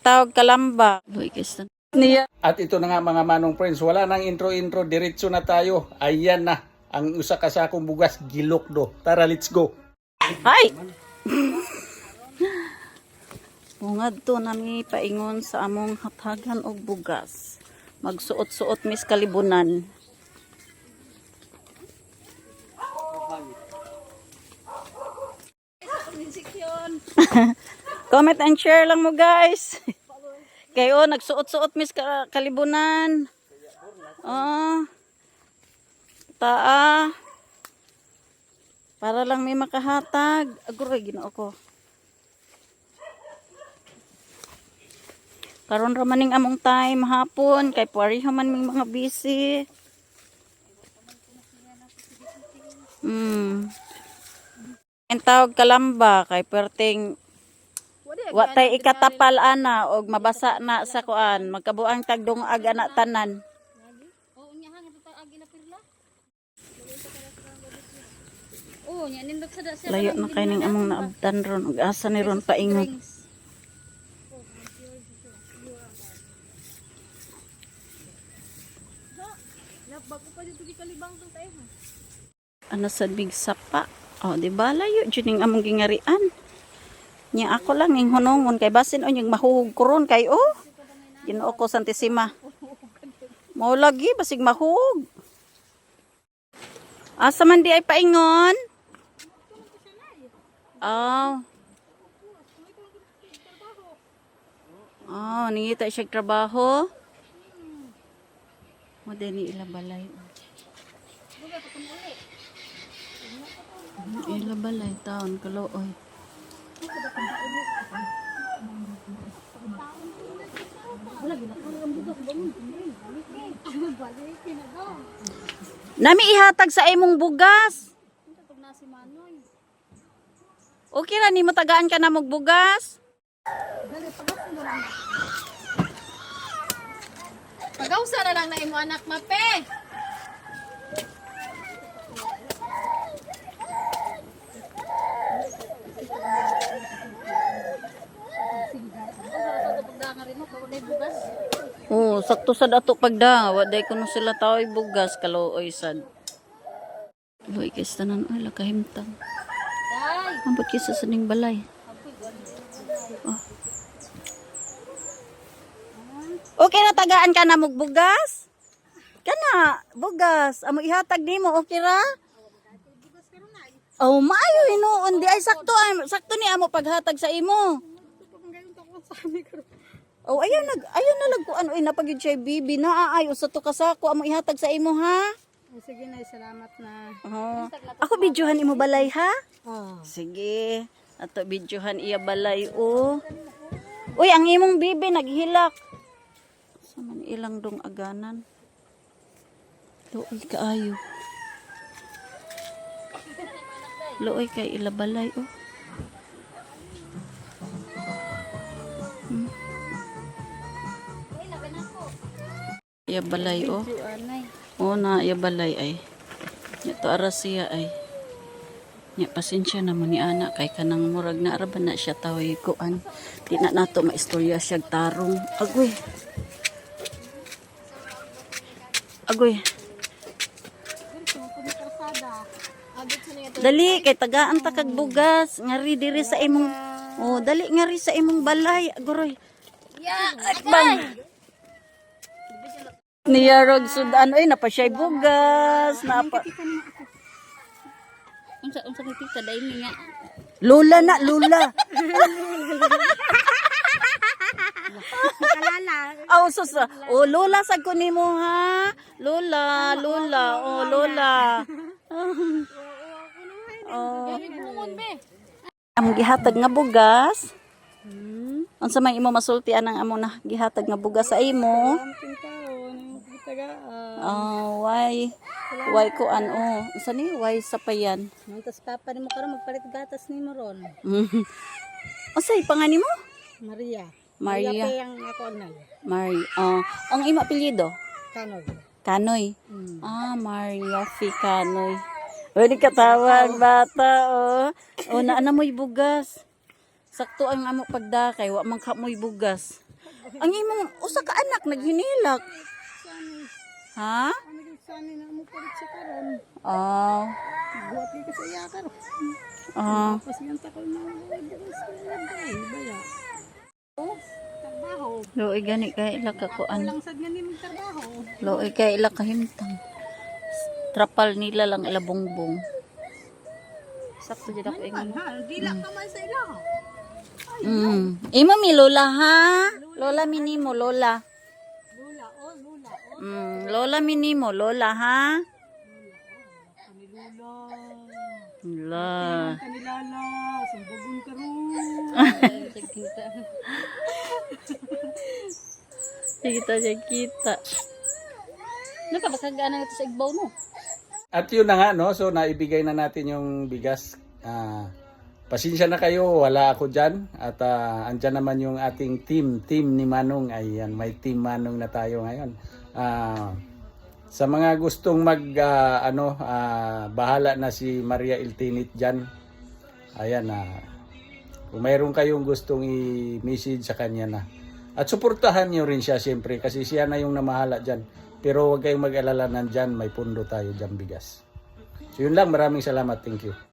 tawag kalamba. At ito na nga mga manong friends, wala nang intro-intro, diretso na tayo. Ayan na, ang usa ka sakong bugas, gilokdo. Tara, let's go. Ay! Bungad to nami paingon sa among hatagan og bugas. Magsuot-suot mis kalibunan. Comment and share lang mo guys. Kayo nagsuot-suot mis ka- kalibunan. Oh. Taa. Para lang may makahatag. Aguroy, ginoo ko. Karon ra maning among time hapon kay pariho man ming mga busy. Hmm. Ang tawag kalamba kay perting watay ikatapal ana og mabasa na sa kuan magkabuang tagdong ag ana tanan. Oh, nya nindot sa sa Layo na kay ning among naabdan ron ug asa ni ron paingon. Bago pa dito di kalibang tong tayo. Ano sa big sapa. Oh, di ba layo jud ning among gingarian. Nya ako lang ning hunongon kay basin o yung mahuhog ko ron kay oh. Ginoo ko Santissima. Mao lagi basig mahug. Asa man di ay paingon? Oh. Oh, ningita siya trabaho. Mo din ila balay. Ila balay taon kalooy. Nami ihatag sa imong bugas. Okay ra ni mo tagaan ka na mog bugas. Pagawsa na lang na imo anak mape. Oh, sakto sa dato pagda. Waday kuno sila taoy bugas kalooy sad. Loy kay tanan oy lakahimtang. Ambot kisa sa ning balay. Oh. Okay na tagaan ka na mog bugas? Kana, bugas. Amo ihatag nimo okay ra? Oh, maayo hinuon di ay sakto ay sakto ni amo paghatag sa imo. Oh, ayaw nag ayaw na lag ano ay napagid siya bibi na ay usa to kasako amo ihatag sa imo ha. Sige na, salamat na. Oh. Ako videohan imo balay ha? Oh. Sige. Ato videohan iya balay o. Uy, ang imong bibi naghilak. Sa man ilang dong aganan. Looy kaayo. Looy kay ila balay o. Hmm. Iya balay o. Anay. Oo na, iya balay ay. Ito aras siya ay. Nya pasensya na mo ni ana kay kanang murag na araban na siya taway kuan. Di na nato maistorya siya tarong. Agoy. Agoy. Dali kay tagaan ta kag bugas ngari diri sa imong Oh, dali ngari sa imong balay. Agoy. Ya, Bang. Niya rog sudan ay napasyay bugas, napa. unsa unsa ni tita dai niya. Lola na. Kalala. Oh, sus. Oh, lola sa ko nimo ha. Lola, lola, oh, lola. Oh. Ang gihatag nga bugas. Unsa may imo masultian ang amo na gihatag nga bugas sa imo? Oh, why? Why ko an oh. Unsa ni? Why sa payan? Mantas papa nimo karon magpalit gatas nimo ron. Unsay pangan mo? Maria. Maria. yang ako anay. Mari. Oh, ang imo apelyido? Kanog. Kanoy. Mm. Ah, Maria Ficanoy. O, di katawag, bata, oh. O, na, na mo'y bugas. Sakto ang amo pagdakay, wa man ka mo'y bugas. Ang imong usa ka anak naghinilak. Ha? ano yung sani na mo palit sa karon. Oh. Buhat kayo kasi iya karon. Oh. Tapos yung takol na baya. Oh, trabaho. Gani kay ila ka kuan. Walang sad nga ni trabaho. Loy kay ila ka himtang. Trapal nila lang ila bongbong. Sakto jud ako ingon. Ha, di lang ka man sa ila. Mm. Imo mi lola ha? Lola minimo lola. Lula, oh, lula, oh. Mm, lola minimo lola ha? Kami lula. La. Kanilala, sumbugon ka ron. Kita siya kita. Nakabasagana ito sa igbaw no. At yun na nga, no? So, naibigay na natin yung bigas. Ah, pasensya na kayo, wala ako dyan. At ah, andyan naman yung ating team, team ni Manong. Ayan, may team Manong na tayo ngayon. Ah, sa mga gustong mag, ah, ano, ah, bahala na si Maria Iltinit dyan. Ayan, ah, kung mayroon kayong gustong i-message sa kanya na. At suportahan niyo rin siya siyempre kasi siya na yung namahala dyan. Pero huwag kayong mag-alala nandyan, may pundo tayo dyan bigas. So yun lang, maraming salamat. Thank you.